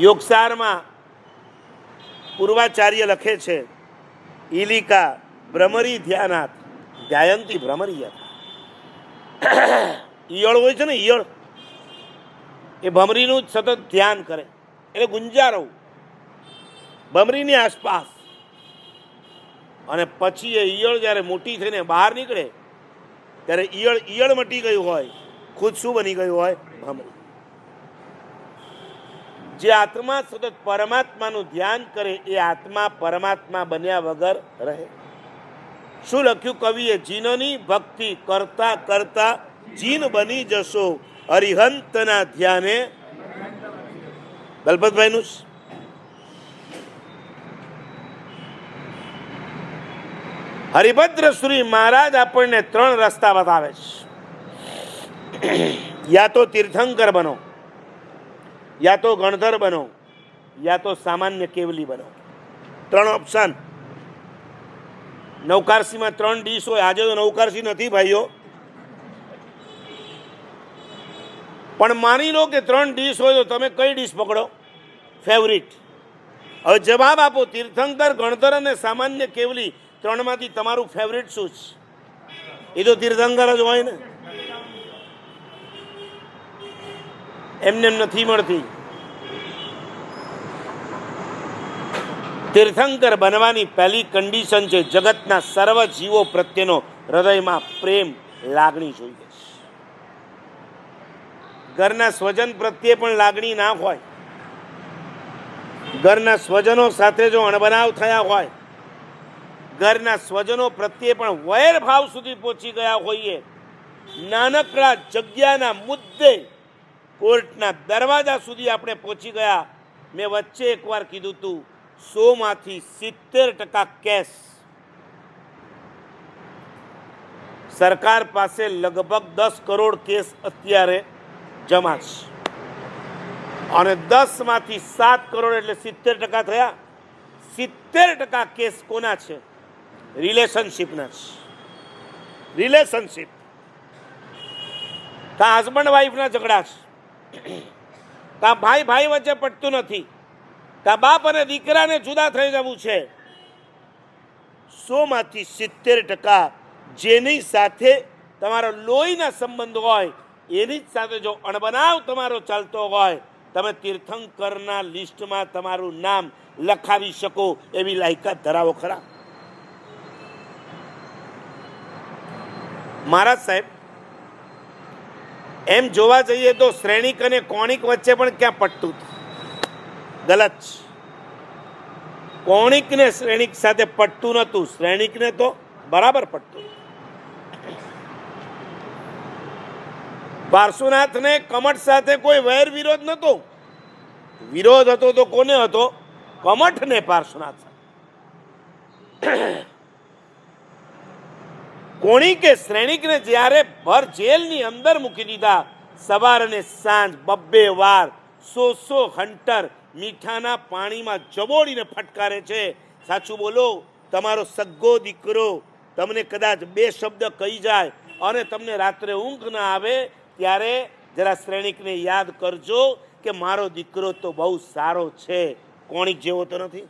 યોગસારમાં પૂર્વાચાર્ય લખે છે, ઈલિકા ભ્રમરી ધ્યાનાથ. ધ્યાયંતી ભ્રમરી ઈયળ હોય છે ને, ઈયળ. એ ભમરીનું જ સતત ધ્યાન કરે. એટલે ગુંજારો ભમરીની આસપાસ. અને પછી એ ઈયળ જ્યારે મોટી થઈને બહાર નીકળે, ત્યારે ઈયળ ઈયળ મટી ગયું હોય, ખુદ શું બની ગયું હોય? ભમરી. જે આત્મા સતત પરમાત્માનું ધ્યાન કરે એ આત્મા પરમાત્મા બન્યા વગર રહે. શું લખ્યું કવિએ? જીનની ભક્તિ કરતા કરતા જીન બની જશો હરિહંતના ધ્યાને. દલપતભાઈનું હરિભદ્ર શ્રી મહારાજ આપણને ત્રણ રસ્તા બતાવે છે. યા તો તીર્થંકર બનો યા તો ગણધર બનો, યા તો સામાન્ય કેવલી બનો. ત્રણ ઓપ્શન નૌકારસીમાં ત્રણ ડીશ હોય, આજે તો નૌકારસી નથી ભાઈઓ. પણ માની લો કે ત્રણ ડીશ હોય તો તમે કઈ ડીશ પકડો? ફેવરિટ હવે જવાબ આપો, તીર્થંકર, ગણધર અને સામાન્ય કેવલી ત્રણમાંથી તમારું ફેવરિટ શું છે? એ તો તીર્થંકર જ હોય ને. એમને નથી મળતી. તીર્થંકર બનવાની પહેલી કન્ડિશન છે જગતના સર્વ જીવો પ્રત્યેનો હૃદયમાં પ્રેમ લાગણી જોઈએ ઘરના સ્વજન પ્રત્યે પણ લાગણી ના હોય. ઘરના સ્વજનો સાથે જો અણબનાવ થયા હોય, ઘરના સ્વજનો પ્રત્યે પણ વૈર ભાવ સુધી પહોંચી ગયા હોઈએ. નાનકડા જગ્યાના મુદ્દે કોર્ટના દરવાજા સુધી આપણે પહોંચી ગયા. મેં વચ્ચે એકવાર કીધું હતું સોમાંથી સિત્તેર ટકા કેસ. સરકાર પાસે લગભગ દસ કરોડ કેસ અત્યારે જમા છે. અને દસમાંથી સાત કરોડ એટલે સિત્તેર ટકા થયા. સિત્તેર ટકા કેસ કોના છે? રિલેશનશીપના છે. રિલેશનશીપ. તા હસબન્ડ વાઈફના ઝઘડા છે. કા ભાઈ ભાઈ વચ્ચે પટતું નથી. કા બાપ અને દીકરાને જુદા થઈ જવું છે. સોમાંથી સિત્તેર ટકા જેની સાથે તમારો લોહીના સંબંધ હોય, એની જ સાથે જો અણબનાવ તમારો ચાલતો હોય, તમે તીર્થંકરના લિસ્ટમાં તમારું નામ લખાવી શકો એવી લાયકાત ધરાવો ખરા. મહારાજ સાહેબ એમ જોવા જઈએ તો શ્રેણિક અને કોણિક વચ્ચે પણ ક્યાં પટતું ગલત. કોણિકને શ્રેણિક સાથે પટતું નતું શ્રેણિકને તો બરાબર પટતું. પાર્શ્વનાથને કમઠ સાથે કોઈ વૈર વિરોધ નતો વિરોધ હતો તો કોને હતો? કમઠને પાર્શ્વનાથ સાથે. કોણિકે શ્રેણિકને જ્યારે ભર જેલની અંદર મૂકી દીધા, સવાર અને સાંજ બબ્બે વાર સો સો હંટર મીઠાના પાણીમાં જબોડીને ફટકારે છે. સાચું બોલો, તમારો સગ્ગો દીકરો તમને કદાચ બે શબ્દ કહી જાય અને તમને રાત્રે ઊંઘ ના આવે, ત્યારે જરા શ્રેણિકને યાદ કરજો કે મારો દીકરો તો બહુ સારો છે. કોણિક જેવો તો નથી?